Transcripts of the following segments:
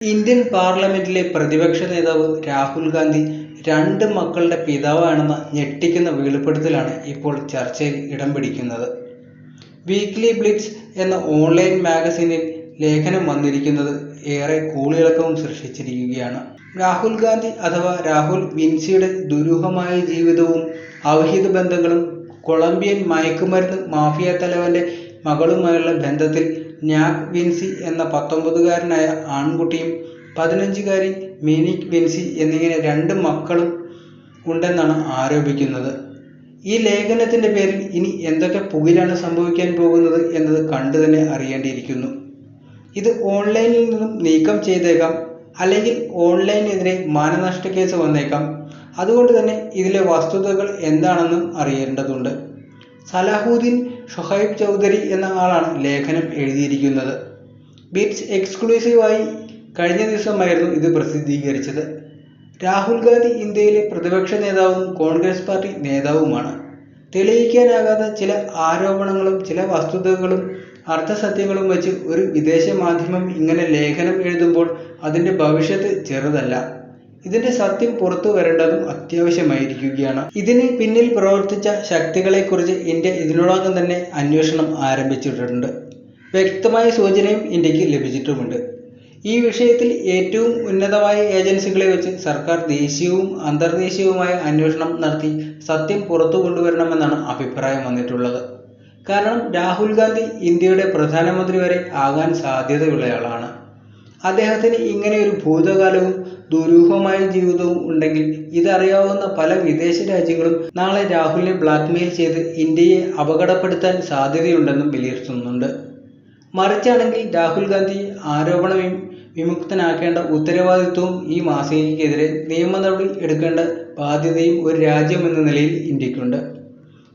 Indian പാർലമെന്റിലെ പ്രതിപക്ഷ നേതാവ് രാഹുൽ ഗാന്ധി രണ്ട് മക്കളുടെ പിതാവാണെന്ന ഞെട്ടിക്കുന്ന വെളിപ്പെടുത്തലാണ് ഇപ്പോൾ ചർച്ചയിൽ ഇടം പിടിക്കുന്നത്. വീക്ക്ലി ബ്ലിറ്റ്സ് എന്ന ഓൺലൈൻ മാഗസീനിൽ ലേഖനം വന്നിരിക്കുന്നത് ഏറെ കൂളിളക്കവും സൃഷ്ടിച്ചിരിക്കുകയാണ്. രാഹുൽ ഗാന്ധി അഥവാ രാഹുൽ വിൻസിയുടെ ദുരൂഹമായ ജീവിതവും അവിഹിത ബന്ധങ്ങളും കൊളംബിയൻ മയക്കുമരുന്ന് മാഫിയ തലവന്റെ മകളുമായുള്ള ബന്ധത്തിൽ ഞാക് വിൻസി എന്ന പത്തൊമ്പതുകാരനായ ആൺകുട്ടിയും പതിനഞ്ചുകാരി മിനിക് വിൻസി എന്നിങ്ങനെ രണ്ട് മക്കളും ഉണ്ടെന്നാണ് ആരോപിക്കുന്നത്. ഈ ലേഖനത്തിന്റെ പേരിൽ ഇനി എന്തൊക്കെ പുകിലാണ് സംഭവിക്കാൻ പോകുന്നത് എന്നത് കണ്ടു തന്നെ അറിയേണ്ടിയിരിക്കുന്നു. ഇത് ഓൺലൈനിൽ നിന്നും നീക്കം ചെയ്തേക്കാം അല്ലെങ്കിൽ ഓൺലൈനെതിരെ മാനനഷ്ട കേസ് വന്നേക്കാം. അതുകൊണ്ട് തന്നെ ഇതിലെ വസ്തുതകൾ എന്താണെന്നും അറിയേണ്ടതുണ്ട്. സലാഹുദ്ദീൻ ഷൊഹൈബ് ചൗധരി എന്ന ആളാണ് ലേഖനം എഴുതിയിരിക്കുന്നത്. ബിറ്റ്സ് എക്സ്ക്ലൂസീവായി കഴിഞ്ഞ ദിവസമായിരുന്നു ഇത് പ്രസിദ്ധീകരിച്ചത്. രാഹുൽ ഗാന്ധി ഇന്ത്യയിലെ പ്രതിപക്ഷ നേതാവും കോൺഗ്രസ് പാർട്ടി നേതാവുമാണ്. തെളിയിക്കാനാകാത്ത ചില ആരോപണങ്ങളും ചില വസ്തുതകളും അർത്ഥസത്യങ്ങളും വച്ച് ഒരു വിദേശ മാധ്യമം ഇങ്ങനെ ലേഖനം എഴുതുമ്പോൾ അതിന്റെ ഭവിഷ്യത്ത് ചെറുതല്ല. ഇതിന്റെ സത്യം പുറത്തു വരേണ്ടതും അത്യാവശ്യമായിരിക്കുകയാണ്. ഇതിന് പിന്നിൽ പ്രവർത്തിച്ച ശക്തികളെ കുറിച്ച് ഇന്ത്യ ഇതിനോടകം തന്നെ അന്വേഷണം ആരംഭിച്ചിട്ടുണ്ട്. വ്യക്തമായ സൂചനയും ഇന്ത്യയ്ക്ക് ലഭിച്ചിട്ടുമുണ്ട്. ഈ വിഷയത്തിൽ ഏറ്റവും ഉന്നതമായ ഏജൻസികളെ വെച്ച് സർക്കാർ ദേശീയവും അന്തർദേശീയവുമായ അന്വേഷണം നടത്തി സത്യം പുറത്തു കൊണ്ടുവരണമെന്നാണ് അഭിപ്രായം വന്നിട്ടുള്ളത്. കാരണം രാഹുൽ ഗാന്ധി ഇന്ത്യയുടെ പ്രധാനമന്ത്രി വരെ ആകാൻ സാധ്യതയുള്ളയാളാണ്. അദ്ദേഹത്തിന് ഇങ്ങനെ ഒരു ഭൂതകാലവും ദുരൂഹമായ ജീവിതവും ഉണ്ടെങ്കിൽ ഇതറിയാവുന്ന പല വിദേശ രാജ്യങ്ങളും നാളെ രാഹുലിനെ ബ്ലാക്ക്മെയിൽ ചെയ്ത് ഇന്ത്യയെ അപകടപ്പെടുത്താൻ സാധ്യതയുണ്ടെന്നും വിലയിരുത്തുന്നുണ്ട്. മറിച്ചാണെങ്കിൽ രാഹുൽ ഗാന്ധി ആരോപണ വിമുക്തനാക്കേണ്ട ഉത്തരവാദിത്വവും ഈ മാസികയ്ക്കെതിരെ നിയമ നടപടി എടുക്കേണ്ട ബാധ്യതയും ഒരു രാജ്യമെന്ന നിലയിൽ ഇന്ത്യക്കുണ്ട്.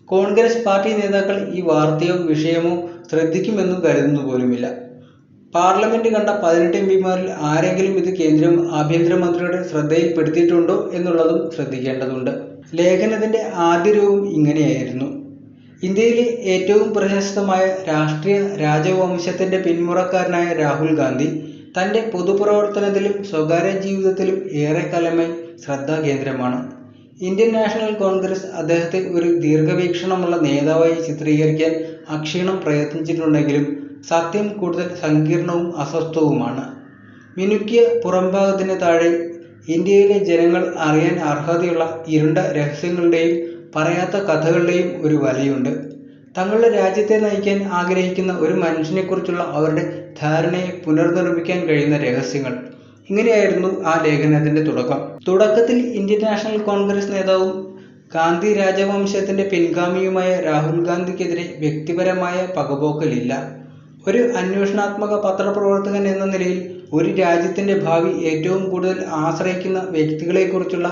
കോൺഗ്രസ് പാർട്ടി നേതാക്കൾ ഈ വാർത്തയോ വിഷയമോ ശ്രദ്ധിക്കുമെന്നു കരുതുന്നു പോലുമില്ല. പാർലമെന്റ് കണ്ട പതിനെട്ട് എംപിമാരിൽ ആരെങ്കിലും ഇത് കേന്ദ്ര ആഭ്യന്തര മന്ത്രിയുടെ ശ്രദ്ധയിൽപ്പെടുത്തിയിട്ടുണ്ടോ എന്നുള്ളതും ശ്രദ്ധിക്കേണ്ടതുണ്ട്. ലേഖനത്തിന്റെ ആദ്യ രൂപം ഇങ്ങനെയായിരുന്നു. ഇന്ത്യയിലെ ഏറ്റവും പ്രശസ്തമായ രാഷ്ട്രീയ രാജവംശത്തിന്റെ പിന്മുറക്കാരനായ രാഹുൽ ഗാന്ധി തന്റെ പൊതുപ്രവർത്തനത്തിലും സ്വകാര്യ ജീവിതത്തിലും ഏറെ ഏറെക്കാലമായി ശ്രദ്ധാകേന്ദ്രമാണ്. ഇന്ത്യൻ നാഷണൽ കോൺഗ്രസ് അദ്ദേഹത്തെ ഒരു ദീർഘവീക്ഷണമുള്ള നേതാവായി ചിത്രീകരിക്കാൻ അക്ഷീണം പ്രയത്നിച്ചിട്ടുണ്ടെങ്കിലും സത്യം കൂടുതൽ സങ്കീർണവും അസ്വസ്ഥവുമാണ്. മിനുക്കിയ പുറംഭാഗത്തിന് താഴെ ഇന്ത്യയിലെ ജനങ്ങൾ അറിയാൻ അർഹതയുള്ള ഇരുണ്ട രഹസ്യങ്ങളുടെയും പറയാത്ത കഥകളുടെയും ഒരു വലയുണ്ട്. തങ്ങളുടെ രാജ്യത്തെ നയിക്കാൻ ആഗ്രഹിക്കുന്ന ഒരു മനുഷ്യനെക്കുറിച്ചുള്ള അവരുടെ ധാരണയെ പുനർനിർമ്മിക്കാൻ കഴിയുന്ന രഹസ്യങ്ങൾ. ഇങ്ങനെയായിരുന്നു ആ ലേഖനത്തിന്റെ തുടക്കം. തുടക്കത്തിൽ ഇന്ത്യൻ നാഷണൽ കോൺഗ്രസ് നേതാവും ഗാന്ധി രാജവംശത്തിന്റെ പിൻഗാമിയുമായ രാഹുൽ ഗാന്ധിക്കെതിരെ വ്യക്തിപരമായ പകപോക്കലില്ല. ഒരു അന്വേഷണാത്മക പത്രപ്രവർത്തകൻ എന്ന നിലയിൽ ഒരു രാജ്യത്തിന്റെ ഭാവി ഏറ്റവും കൂടുതൽ ആശ്രയിക്കുന്ന വ്യക്തികളെക്കുറിച്ചുള്ള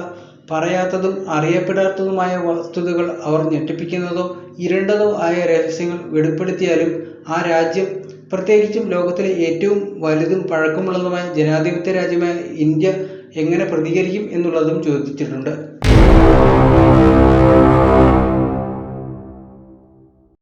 പറയാത്തതും അറിയപ്പെടാത്തതുമായ വസ്തുതകൾ അവർ ഞെട്ടിപ്പിക്കുന്നതോ ഇരണ്ടതോ ആയ രഹസ്യങ്ങൾ വെളിപ്പെടുത്തിയാലും ആ രാജ്യം പ്രത്യേകിച്ചും ലോകത്തിലെ ഏറ്റവും വലുതും പഴക്കമുള്ളതുമായ ജനാധിപത്യ രാജ്യമായ ഇന്ത്യ എങ്ങനെ പ്രതികരിക്കും എന്നുള്ളതും ചോദിച്ചിട്ടുണ്ട്.